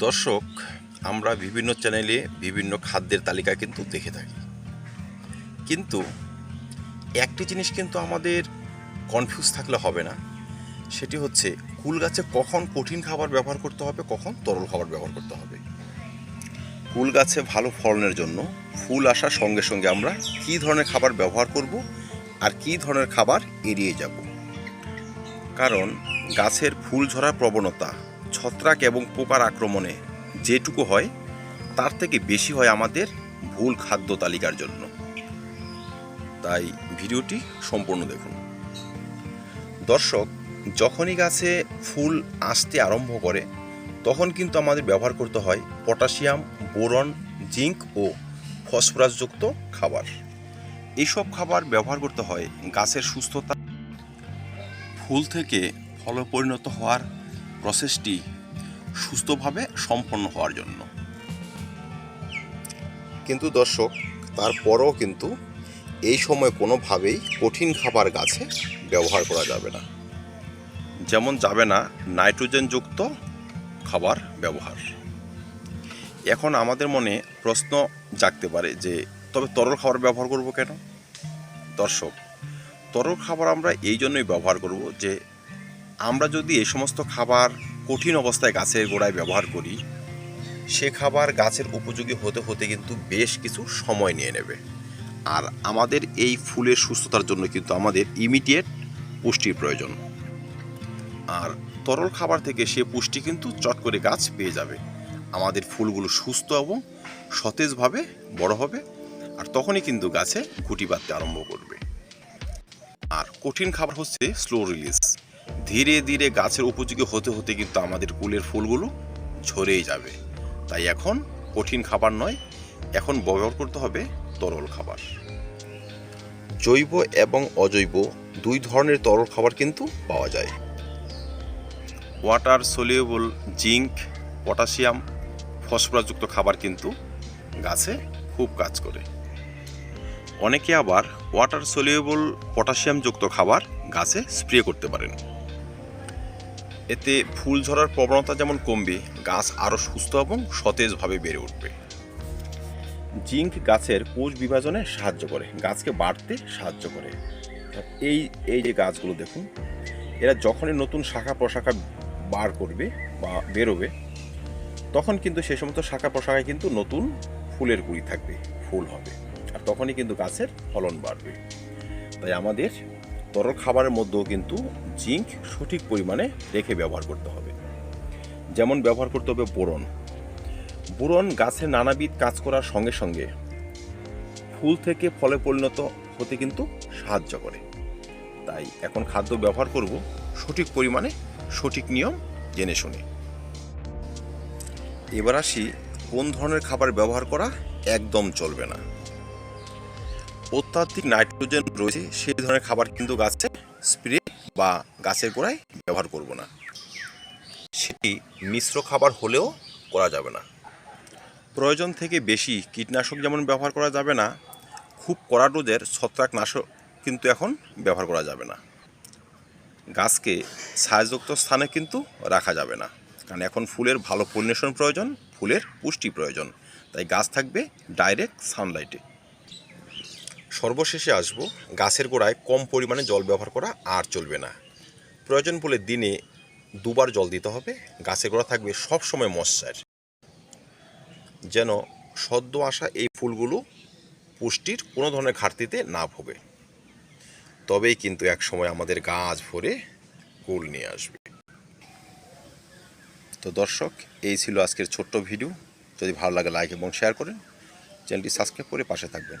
দর্শক, আমরা বিভিন্ন চ্যানেলে বিভিন্ন খাদ্যের তালিকা কিন্তু দেখে থাকি। কিন্তু একটি জিনিস কিন্তু আমাদের কনফিউজ থাকলে হবে না। সেটি হচ্ছে, কুল গাছে কখন কঠিন খাবার ব্যবহার করতে হবে, কখন তরল খাবার ব্যবহার করতে হবে? কুল গাছে ভালো ফলনের জন্য ফুল আসার সঙ্গে সঙ্গে আমরা কী ধরনের খাবার ব্যবহার করব আর কী ধরনের খাবার এড়িয়ে যাব? কারণ গাছের ফুল ঝরার প্রবণতা ছত্রাক এবং পোকার আক্রমণে যেটুকু হয়, তার থেকে বেশি হয় আমাদের ভুল খাদ্য তালিকার জন্য। তাই ভিডিওটি সম্পূর্ণ দেখুন। দর্শক, যখনই গাছে ফুল আসতে আরম্ভ করে, তখন কিন্তু আমাদের ব্যবহার করতে হয় পটাশিয়াম, বোরন, জিঙ্ক ও ফসফরাসযুক্ত খাবার। এইসব খাবার ব্যবহার করতে হয় গাছের সুস্থতা, ফুল থেকে ফলে পরিণত হওয়ার প্রসেসটি সুস্থভাবে সম্পন্ন হওয়ার জন্য। কিন্তু দর্শক তারপরও কিন্তু এই সময় কোনোভাবেই কঠিন খাবার গাছে ব্যবহার করা যাবে না। যেমন যাবে না নাইট্রোজেনযুক্ত খাবার ব্যবহার। এখন আমাদের মনে প্রশ্ন জাগতে পারে যে তবে তরল খাবার ব্যবহার করব কেন? দর্শক তরল খাবার আমরা এই জন্যই ব্যবহার করব যে আমরা যদি এ সমস্ত খাবার কঠিন অবস্থায় গাছের গোড়ায় ব্যবহার করি, সে খাবার গাছের উপযোগী হতে হতে কিন্তু বেশ কিছু সময় নিয়ে নেবে। আর আমাদের এই ফুলের সুস্থতার জন্য কিন্তু আমাদের ইমিডিয়েট পুষ্টির প্রয়োজন। আর তরল খাবার থেকে সে পুষ্টি কিন্তু চট করে গাছ পেয়ে যাবে। আমাদের ফুলগুলো সুস্থ এবং সতেজভাবে বড় হবে আর তখনই কিন্তু গাছে খুঁটি বাঁধতে আরম্ভ করবে। আর কঠিন খাবার হচ্ছে স্লো রিলিজ ধীরে ধীরে গাছের উপযোগী হতে হতে কিন্তু আমাদের কুলের ফুলগুলো ঝরেই যাবে। তাই এখন কঠিন খাবার নয়, এখন ব্যবহার করতে হবে তরল খাবার। জৈব এবং অজৈব দুই ধরনের তরল খাবার কিন্তু পাওয়া যায়। ওয়াটার সলিউবল জিঙ্ক পটাশিয়াম ফসফরাসযুক্ত খাবার কিন্তু গাছে খুব কাজ করে। অনেকে আবার ওয়াটার সলিউবল পটাশিয়ামযুক্ত খাবার গাছে স্প্রে করতে পারেন। এতে ফুল ঝরার প্রবণতা যেমন কমবে, গাছ আরও সুস্থ এবং সতেজভাবে বেড়ে উঠবে। জিঙ্ক গাছের কোষ বিভাজনে সাহায্য করে, গাছকে বাড়তে সাহায্য করে। এই এই যে গাছগুলো দেখুন, এরা যখনই নতুন শাখা প্রশাখা বার করবে বা বেরোবে, তখন কিন্তু সে সমস্ত শাখা প্রশাখায় কিন্তু নতুন ফুলের কুড়ি থাকবে, ফুল হবে। আর তখনই কিন্তু গাছের ফলন বাড়বে। তাই আমাদের তরল খাবারের মধ্যেও কিন্তু জিঙ্ক সঠিক পরিমাণে রেখে ব্যবহার করতে হবে। যেমন ব্যবহার করতে হবে বোরন। বোরন গাছের নানাবিধ কাজ করার সঙ্গে সঙ্গে ফুল থেকে ফলে পরিণত হতে কিন্তু সাহায্য করে। তাই এখন খাদ্য ব্যবহার করব সঠিক পরিমাণে, সঠিক নিয়ম জেনে শুনে। এবার আসি কোন ধরনের খাবার ব্যবহার করা একদম চলবে না। অত্যাধিক নাইট্রোজেন রয়েছে, সেই ধরনের খাবার কিন্তু গাছে স্প্রে বা গাছের গোড়ায় ব্যবহার করব না। সেটি মিশ্র খাবার হলেও করা যাবে না। প্রয়োজন থেকে বেশি কীটনাশক যেমন ব্যবহার করা যাবে না, খুব কড়া ডোজের ছত্রাকনাশক কিন্তু এখন ব্যবহার করা যাবে না। গাছকে ছায়াযুক্ত স্থানে কিন্তু রাখা যাবে না, কারণ এখন ফুলের ভালো পলিনেশন প্রয়োজন, ফুলের পুষ্টি প্রয়োজন, তাই গাছ থাকবে ডাইরেক্ট সানলাইটে। সর্বশেষে আসব, গাছের গোড়ায় কম পরিমাণে জল ব্যবহার করা আর চলবে না। প্রয়োজন বলে দিনে দুবার জল দিতে হবে, গাছের গোড়া থাকবে সব সময় মশার। যেন সদ্য আসা এই ফুলগুলো পুষ্টির কোনো ধরনের ঘাটতিতে না ভোগে। তবেই কিন্তু এক সময় আমাদের গাছ ভরে কুল নিয়ে আসবে। তো দর্শক, এই ছিল আজকের ছোট্ট ভিডিও। যদি ভালো লাগে, লাইক এবং শেয়ার করেন। চ্যানেলটি সাবস্ক্রাইব করে পাশে থাকবেন।